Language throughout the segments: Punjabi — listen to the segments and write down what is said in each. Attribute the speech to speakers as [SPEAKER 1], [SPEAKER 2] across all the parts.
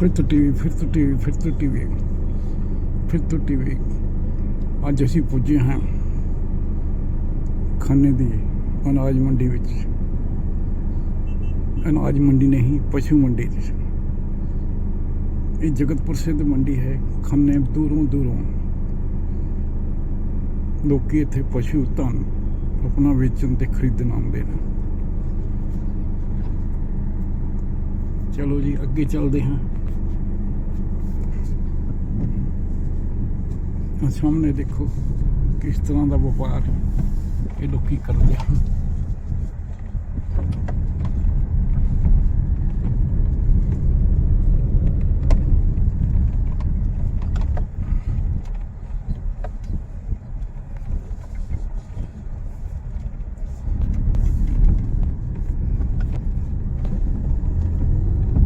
[SPEAKER 1] ਫਿਰ ਤੋਂ ਟੀਵੀ, ਫਿਰ ਤੋਂ ਟੀਵੀ, ਫਿਰ ਤੋਂ ਟੀਵੀ। ਫਿਰ ਤੋਂ ਟੀਵੀ। ਅੱਜ ਅਸੀਂ ਪੁੱਜੇ ਹਾਂ ਖੰਨੇ ਦੀ ਅਨਾਜ ਮੰਡੀ ਵਿੱਚ। ਅਨਾਜ ਮੰਡੀ ਨਹੀਂ, ਪਸ਼ੂ ਮੰਡੀ ਵਿੱਚ। ਇਹ ਜਗਤ ਪ੍ਰਸਿੱਧ ਮੰਡੀ ਹੈ, ਖੰਨੇ ਦੂਰੋਂ ਦੂਰੋਂ। ਲੋਕੀ ਇੱਥੇ ਪਸ਼ੂ ਧਨ ਆਪਣਾ ਵੇਚਣ ਤੇ ਖਰੀਦਣ ਆਉਂਦੇ ਨੇ। ਚਲੋ ਜੀ, ਅੱਗੇ ਚੱਲਦੇ ਹਾਂ। ਆਹ ਸਾਹਮਣੇ ਦੇਖੋ ਕਿਸ ਤਰ੍ਹਾਂ ਦਾ ਵਪਾਰ ਇਹ ਲੋਕੀ ਕਰਦੇ ਹਨ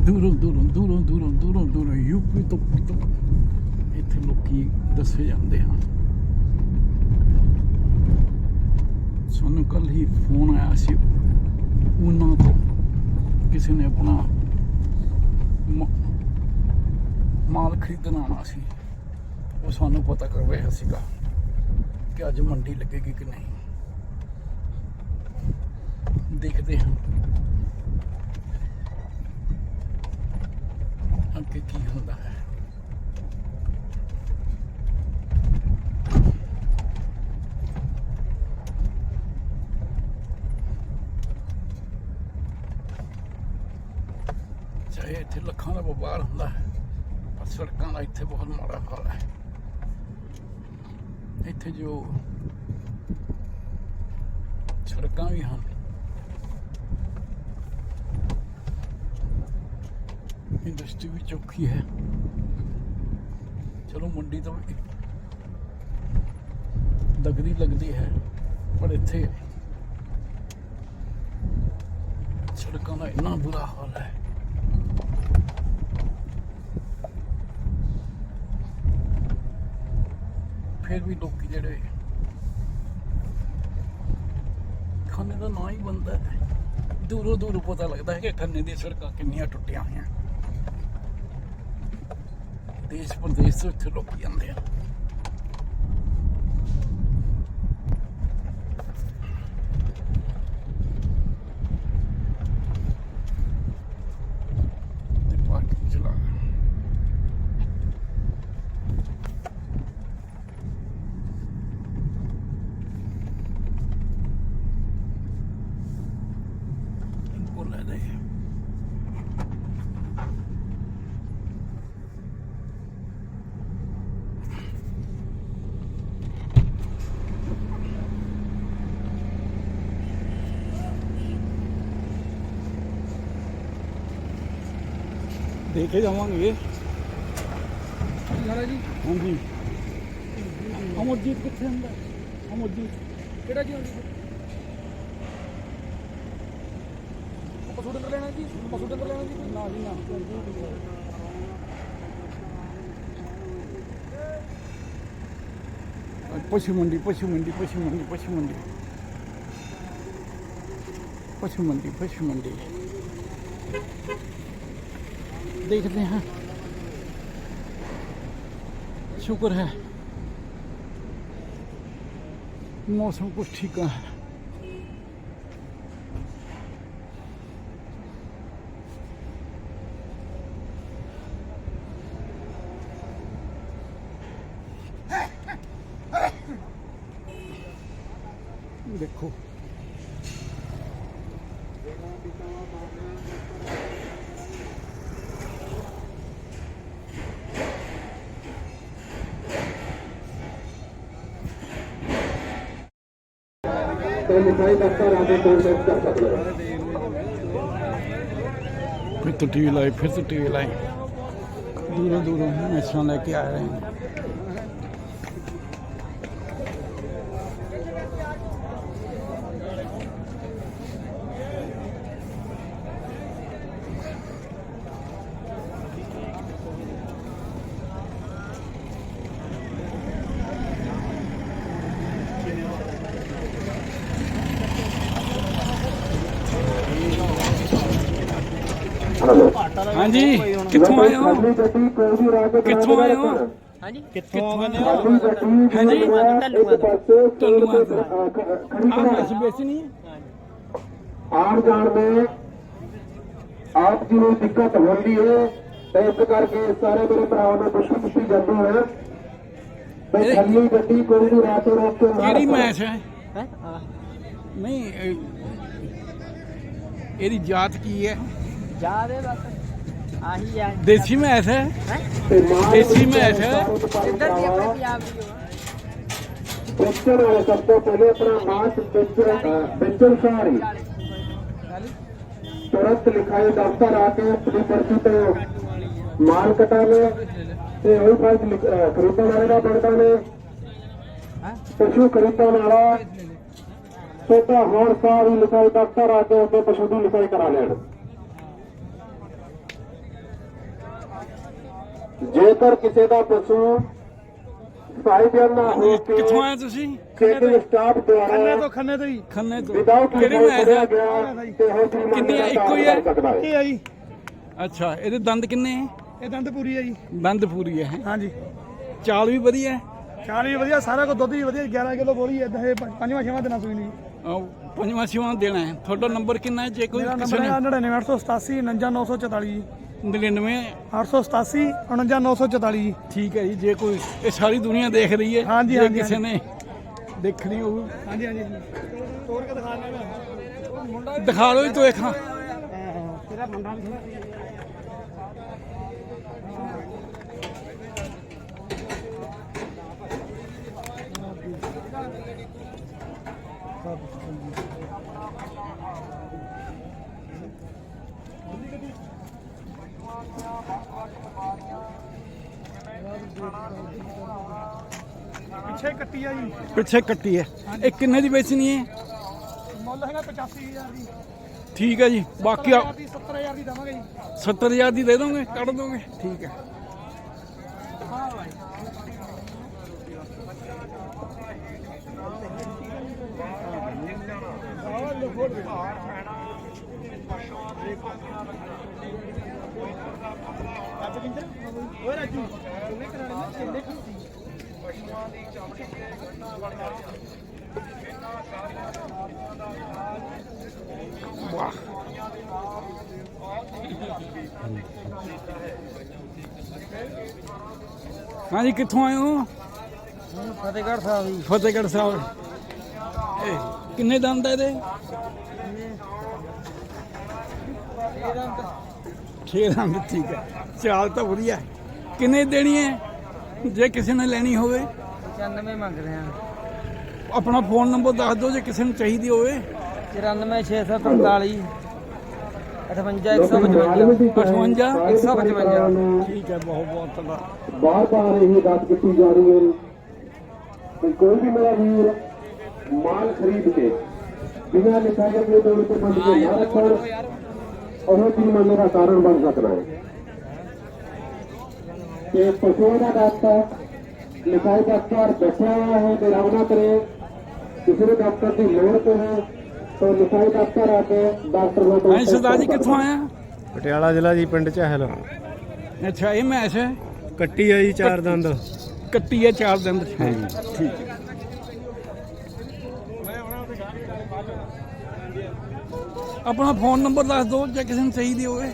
[SPEAKER 1] ਦੂਰੋਂ ਦੂਰੋਂ ਦੂਰੋਂ ਦੂਰੋਂ ਦੂਰੋਂ ਦੂਰੋਂ ਯੂਪੀ ਤੋਂ ਤੋਂ ਇੱਥੇ ਲੋਕੀ ਦੱਸੇ ਜਾਂਦੇ ਹਨ। ਸਾਨੂੰ ਕੱਲ ਹੀ ਫੋਨ ਆਇਆ ਸੀ। ਉਹਨਾਂ ਤੋਂ ਕਿਸੇ ਨੇ ਆਪਣਾ ਮਾਲ ਖਰੀਦਣ ਆਉਣਾ ਸੀ। ਉਹ ਸਾਨੂੰ ਪਤਾ ਕਰ ਰਿਹਾ ਸੀਗਾ ਕਿ ਅੱਜ ਮੰਡੀ ਲੱਗੇਗੀ ਕਿ ਨਹੀਂ। ਦੇਖਦੇ ਹਾਂ। ਅੱਗੇ ਕੀ ਹੁੰਦਾ ਹੈ। ਚਾਹੇ ਇੱਥੇ ਲੱਖਾਂ ਦਾ ਵਪਾਰ ਹੁੰਦਾ ਹੈ। ਪਰ ਸੜਕਾਂ ਦਾ ਇੱਥੇ ਬਹੁਤ ਮਾੜਾ ਹਾਲ ਹੈ। ਇੱਥੇ ਜੋ ਸੜਕਾਂ ਵੀ ਹਨ ਇੰਡਸਟਰੀ ਵੀ ਚੌਖੀ ਹੈ। ਚਲੋ ਮੰਡੀ ਤਾਂ ਦਗਦੀ ਲੱਗਦੀ ਹੈ, ਪਰ ਇੱਥੇ ਸੜਕਾਂ ਦਾ ਇੰਨਾ ਬੁਰਾ ਹਾਲ ਹੈ। ਫਿਰ ਵੀ ਲੋਕੀ ਜਿਹੜੇ ਖੰਨੇ ਦਾ ਨਾਂ ਹੀ ਬੰਦਾ ਦੂਰੋਂ ਦੂਰੋਂ ਪਤਾ ਲੱਗਦਾ ਹੈ ਕਿ ਖੰਨੇ ਦੀਆਂ ਸੜਕਾਂ ਕਿੰਨੀਆਂ ਟੁੱਟੀਆਂ ਹੋਈਆਂ। ਦੇਸ਼ ਪ੍ਰਦੇਸ਼ ਤੋਂ ਇੱਥੇ ਲੋਕੀ ਆਉਂਦੇ ਆ। ਦੇ ਕੇ ਜਾਵਾਂਗੇ।
[SPEAKER 2] ਮਹਾਰਾਜ ਜੀ।
[SPEAKER 1] ਹਾਂਜੀ। ਅਮਰਜੀਤ ਕਿੱਥੇ ਹੁੰਦਾ? ਅਮਰਜੀਤ।
[SPEAKER 2] ਕਿਹੜਾ ਜੀ ਆਪਾਂ ਸੂਟ ਕਰ ਲੈਣਾ ਜੀ? ਆਪਾਂ ਸੂਟ ਕਰ ਲੈਣਾ ਜੀ?
[SPEAKER 1] ਨਾ ਜੀ ਨਾ। ਪਸ਼ੂ ਮੰਡੀ ਪਸ਼ੂ ਮੰਡੀ ਪਸ਼ੂ ਮੰਡੀ ਪਸ਼ੂ ਮੰਡੀ। ਪਸ਼ੂ ਮੰਡੀ ਪਸ਼ੂ ਮੰਡੀ। देखते हैं। शुक्र है। मौसम कुछ ठीक है। देखो।
[SPEAKER 3] ਤਾਂ ਮਿਠਾਈ ਡਾਕਟਰ ਆਗੇ ਤੋਂ ਚੈੱਕ ਕਰ ਸਕਦੇ ਹੋ।
[SPEAKER 1] ਫਿਰ ਤੋਂ ਟੀਵੀ ਲਾਈ ਫਿਰ ਤੋਂ ਟੀਵੀ ਲਾਈ ਦੂਰੋਂ ਦੂਰੋਂ ਮੈਸਾਂ ਲੈ ਕੇ ਆ ਰਹੇ
[SPEAKER 3] ਹਾਂ
[SPEAKER 1] ਹਾਂਜੀ। ਕਿੱਥੋਂ ਆਏ ਹੋ? ਕਿੱਥੋਂ ਆਏ ਹੋ?
[SPEAKER 2] ਹਾਂਜੀ।
[SPEAKER 1] ਕਿੱਥੋਂ ਆਏ ਹਾਂਜੀ।
[SPEAKER 3] ਹੈ ਇੱਕ ਪਾਸੇ
[SPEAKER 1] ਢੱਲੂਆਂ
[SPEAKER 3] ਸਟੇਲ
[SPEAKER 1] ਤੋਂ।
[SPEAKER 3] ਤੇ, ਅ, ਖ- ਖੜੀ
[SPEAKER 1] ਆਹ
[SPEAKER 3] ਕਰਾ
[SPEAKER 1] ਮੈਸ ਵੇਚਣੀ ਹੈ।
[SPEAKER 3] ਆਉਣ ਜਾਣ में ਆਪ ਜੀ ਨੂੰ ਦਿੱਕਤ ਹੁੰਦੀ ਹੈ। ਤੇ ਇਸ ਕਰਕੇ ਸਾਰੇ ਮੇਰੇ ਭਰਾਵਾਂ ਨੂੰ ਪੁੱਛੀ ਪੁੱਛੀ ਜਾਂਦੀ ਹੈ। ਤੇ ਖਾਲੀ ਗੱਡੀ ਕੋਈ ਵੀ ਰਾਤੋਂ ਰਾਤ
[SPEAKER 1] ਕਿਹੜੀ। ਮੈਸ ਹੈ?
[SPEAKER 2] ਹੈ?
[SPEAKER 1] ਨਹੀਂ ਇਹ- ਇਹਦੀ ਜਾਤ ਕੀ ਹੈ?
[SPEAKER 2] ਜਾ ਦੇ ਬਸ। ਆਹੀ ਆ।
[SPEAKER 1] ਦੇਸੀ ਮੈਸ ਹੈ?
[SPEAKER 2] ਹੈ?
[SPEAKER 3] ਤੇ ਮਾਲ
[SPEAKER 1] ਦੇਸੀ ਮੈਸ ਹੈ।
[SPEAKER 2] ਇੱਧਰ ਦੀ ਆਪਣੇ ਪੰਜਾਬ ਦੀ ਹੋਆ
[SPEAKER 3] ਵੇਚਣ ਵਾਲੇ ਸਭ ਤੋਂ ਪਹਿਲੇ ਆਪਣਾ ਮਾਸ ਵੇਚਣ ਅ, ਵੇਚਣ ਸਾਰ। ਹੀ ਤੁਰੰਤ ਲਿਖਾਈ ਦਫ਼ਤਰ ਆ ਕੇ ਆਪਣੀ ਪਰਚੀ ਤੋਂ ਮਾਲ ਕਟਾਵੇ ਤੇ ਉਹ ਫਾਇਦ ਖਰੀਦਣ ਵਾਲੇ ਦਾ ਬਣਦਾ ਨੇ
[SPEAKER 2] ਹੈ?
[SPEAKER 3] ਪਸ਼ੂ ਖਰੀਦਣ ਵਾਲਾ ਛੋਟਾ ਹੋਣ ਸਾਰ ਹੀ ਲਿਖਾਈ ਦਫ਼ਤਰ ਆ ਕੇ ਪਸ਼ੂ ਦੀ ਲਿਖਾਈ ਕਰਾ ਲੈਣ। ਜੇਕਰ ਕਿਸੇ ਦਾ ਪਸ਼ੂ ਸਾਈਬਰ ਨਾ ਹੋ ਕੇ
[SPEAKER 1] ਕਿੱਥੋਂ ਆਏ ਤੁਸੀਂ?
[SPEAKER 3] ਚੈਕਿੰਗ ਸਟਾਫ ਦੁਆਰਾ
[SPEAKER 2] ਖੰਨੇ ਤੋਂ ਹੀ।
[SPEAKER 1] ਖੰਨੇ ਤੋਂ।
[SPEAKER 3] ਵਿਦਆਊਟ
[SPEAKER 1] ਕਿਹੜੀ ਮੈਸ ਹੈ
[SPEAKER 3] ਗਿਆ ਤੇ ਹੋਰ ਕੀ
[SPEAKER 1] ਕਿੰਨੀ ਹੈ? ਇੱਕੋ ਹੀ ਹੈ?
[SPEAKER 2] ਇਹ ਆ ਜੀ।
[SPEAKER 1] ਅੱਛਾ ਇਹਦੇ ਦੰਦ ਕਿੰਨੇ ਹੈ
[SPEAKER 2] ਇਹ ਦੰਦ ਪੂਰੀ ਆ ਜੀ।
[SPEAKER 1] ਦੰਦ ਪੂਰੀ ਹੈ ਹੈਂ?
[SPEAKER 2] ਹਾਂਜੀ।
[SPEAKER 1] ਚਾਲ ਵੀ ਵਧੀਆ ਹੈ?
[SPEAKER 2] ਚਾਲ ਵੀ ਵਧੀਆ ਸਾਰਾ ਕੁਝ ਦੁੱਧ ਵੀ ਵਧੀਆ 11 ਕਿਲੋ ਬੋਲੀ ਐ ਇਹ ਪੰਜਵਾਂ ਛੇਵਾਂ ਦਿਨਾਂ ਸੂਈ ਨਹੀਂ।
[SPEAKER 1] ਪੰਜਵਾਂ ਛੇਵਾਂ ਦੇਣਾ ਹੈ। ਤੁਹਾਡਾ ਨੰਬਰ ਕਿੰਨਾ ਹੈ? ਜੇ ਕੋਈ
[SPEAKER 2] ਮੇਰਾ
[SPEAKER 1] ਕਿਸੇ
[SPEAKER 2] ਨੰਬਰ
[SPEAKER 1] ਨੇ
[SPEAKER 2] ਹੈ 99887 49944 ਜੀ।
[SPEAKER 1] 99
[SPEAKER 2] 887 49944 ਜੀ।
[SPEAKER 1] ਠੀਕ ਹੈ ਜੀ ਜੇ ਕੋਈ ਇਹ ਸਾਰੀ ਦੁਨੀਆ ਦੇਖ ਰਹੀ ਹੈ
[SPEAKER 2] ਹਾਂਜੀ,
[SPEAKER 1] ਜੇ
[SPEAKER 2] ਹਾਂਜੀ,
[SPEAKER 1] ਕਿਸੇ ਨੇ ਦੇਖਣੀ ਹੋਊ।
[SPEAKER 2] ਹਾਂਜੀ ਹਾਂਜੀ। ਤੋੜ ਕੇ ਦਿਖਾ ਦੇਣਾ ਮੁੰਡਾ
[SPEAKER 1] ਦਿਖਾ ਲਓ ਜੀ ਤੋ ਇੱਕ
[SPEAKER 2] ਤੇਰਾ ਮੁੰਡਾ ਵੀ ਪਿੱਛੇ ਕੱਟੀ ਆ ਜੀ।
[SPEAKER 1] ਪਿੱਛੇ ਕੱਟੀ ਹੈ। ਇਹ ਕਿੰਨੇ ਦੀ ਵੇਚਣੀ ਹੈ?
[SPEAKER 2] ਮੁੱਲ ਹੈਗਾ 85000 ਦੀ।
[SPEAKER 1] ਠੀਕ ਹੈ ਜੀ ਬਾਕੀ ਆ
[SPEAKER 2] 70000 ਦੀ 70000 ਦੀ ਦਵਾਂਗੇ ਜੀ।
[SPEAKER 1] 70000 ਦੀ ਦੇ ਦੋਗੇ? ਕੱਢ ਦੋਗੇ? ਠੀਕ ਹੈ।
[SPEAKER 2] ਹਾਂ ਭਾਈ ਓਏ ਰਾਜੂ ਕਿੰਨੇ ਕਰਾਣੇ ਨੇ ਕਿੰਨੇ ਖੁਸ਼ੀ
[SPEAKER 1] ਵਾਹ ਹਾਂਜੀ ਕਿੱਥੋਂ ਆਏ ਹੋ?
[SPEAKER 2] ਫਤਿਹਗੜ੍ਹ ਸਾਹਿਬ ਜੀ।
[SPEAKER 1] ਫਤਿਹਗੜ੍ਹ ਸਾਹਿਬ। ਇਹ ਕਿੰਨੇ ਦੰਦ ਹੈ ਇਹਦੇ? ਛੇ ਦੰਦ ਠੀਕ ਹੈ। ਚਾਲ ਤਾਂ ਵਧੀਆ ਹੈ। ਕਿੰਨੇ ਦੇਣੀ ਹੈ? ਜੇ ਕਿਸੇ ਨੇ ਲੈਣੀ ਹੋਵੇ।
[SPEAKER 2] 95 ਮੰਗ ਰਹੇ ਆ
[SPEAKER 1] ਆਪਣਾ ਫੋਨ ਨੰਬਰ ਦੱਸ ਦਿਓ ਜੇ ਕਿਸੇ ਨੂੰ ਚਾਹੀਦੀ ਹੋਵੇ।
[SPEAKER 2] 94645 58155
[SPEAKER 1] 58
[SPEAKER 3] 155
[SPEAKER 1] ਠੀਕ ਹੈ ਬਹੁਤ ਬਹੁਤ ਤੁਹਾਡਾ
[SPEAKER 3] ਬਾਰ ਬਾਰ ਇਹ ਗੱਲ ਕੀਤੀ ਜਾ ਰਹੀ ਹੈ। ਕਿ ਕੋਈ ਵੀ ਮੇਰਾ ਵੀਰ ਮਾਲ ਖਰੀਦ ਕੇ ਬਿਨਾਂ ਲਿਖਾਈ ਦੇ ਤੌਰ ਤੇ ਬੰਦ ਕੇ ਨਾ ਰੱਖਣ ਉਹ ਜੁਰਮਾਨੇ ਦਾ ਕਾਰਨ ਬਣ ਸਕਦਾ ਹੈ? ਕਿ ਪਸ਼ੂਆਂ ਦਾ ਡਾਕਟਰ ਲਿਖਾਈ ਡਾਕਟਰ ਬੈਠਾ ਹੋਇਆ ਹੈ ਤੇ ਰਵਨਾ ਕਰੇ ਕਿਸੇ ਨੂੰ ਡਾਕਟਰ ਦੀ ਲੋੜ ਤੇ ਹੈ ਤਾਂ ਲਿਖਾਈ ਡਾਕਟਰ ਆ ਕੇ ਡਾਕਟਰ ਨੂੰ
[SPEAKER 1] ਹਾਂਜੀ ਸਰਦਾਰ ਜੀ ਕਿੱਥੋਂ ਆਇਆ
[SPEAKER 4] ਪਟਿਆਲਾ ਜ਼ਿਲ੍ਹਾ ਜੀ ਪਿੰਡ ਚਾਹਲ।
[SPEAKER 1] ਅੱਛਾ ਇਹ ਮੈਚ ਹੈ?
[SPEAKER 4] ਕੱਟੀ ਆ ਜੀ ਚਾਰ ਦੰਦ।
[SPEAKER 1] ਕੱਟੀ ਹੈ ਚਾਰ ਦਿਨ ਠੀਕ ਆਪਣਾ ਫੋਨ ਨੰਬਰ ਦੱਸ ਦਿਓ ਜੇ ਕਿਸੇ ਨੂੰ ਚਾਹੀਦੀ ਹੋਵੇ।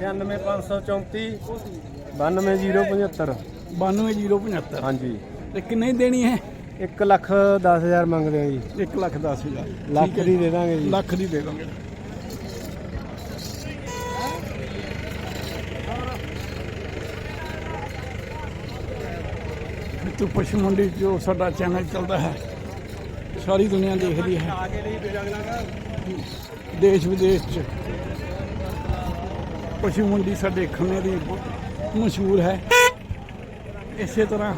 [SPEAKER 4] 96534 92075
[SPEAKER 1] 92075
[SPEAKER 4] ਹਾਂਜੀ।
[SPEAKER 1] ਤੇ ਕਿੰਨੇ ਦੇਣੀ ਹੈ?
[SPEAKER 4] 1 ਲੱਖ 10 ਹਜ਼ਾਰ ਮੰਗਦੇ ਆ ਜੀ।
[SPEAKER 1] 1 ਲੱਖ 10 ਹਜ਼ਾਰ।
[SPEAKER 4] ਲੱਖ ਦੀ ਦੇ ਦਾਂਗੇ ਜੀ।
[SPEAKER 1] ਲੱਖ ਦੀ ਦੇ ਦੋਗੇ। ਮਿੱਤੂ ਪਸ਼ੂ ਮੰਡੀ ਜੋ ਸਾਡਾ ਚੈਨਲ ਚੱਲਦਾ ਹੈ ਸਾਰੀ ਦੁਨੀਆ ਦੇਖਦੀ ਹੈ। ਦੇਸ਼ ਵਿਦੇਸ਼ ਚ ਪਸ਼ੂ ਮੰਡੀ ਸਾਡੇ ਖੰਨੇ ਦੀ ਬਹੁਤ ਮਸ਼ਹੂਰ ਹੈ। ਇਸੇ ਤਰ੍ਹਾਂ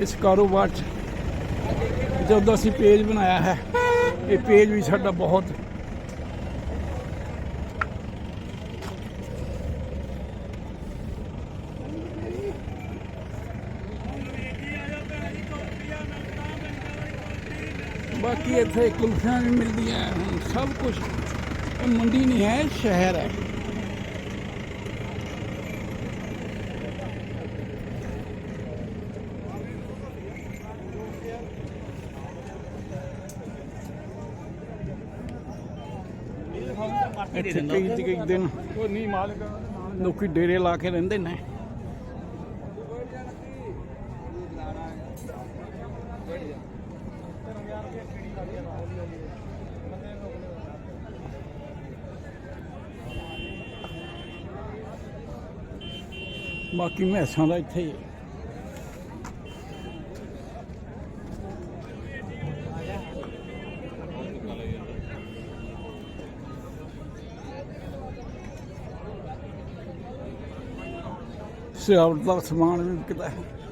[SPEAKER 1] ਇਸ ਕਾਰੋਬਾਰ ਚ ਜਦੋਂ ਅਸੀਂ ਪੇਜ ਬਣਾਇਆ ਹੈ, ਇਹ ਪੇਜ ਵੀ ਸਾਡਾ ਬਹੁਤ ਬਾਕੀ ਇੱਥੇ ਕੁਲਫੀਆਂ ਵੀ ਮਿਲਦੀਆਂ ਹਨ, ਸਭ ਕੁਝ ਇਹ ਮੰਡੀ ਨਹੀਂ ਹੈ ਸ਼ਹਿਰ ਹੈ। ਇੱਥੇ ਕਈ ਦਿਨ ਲੋਕੀ ਡੇਰੇ ਲਾ ਕੇ ਰਹਿੰਦੇ ਨੇ। ਬਾਕੀ ਮੈਸਾਂ ਦਾ ਇੱਥੇ ਹੀ ਹੈ ਸਿਆਵਟ ਦਾ ਸਮਾਨ ਵੀ ਵਿਕਦਾ ਹੈ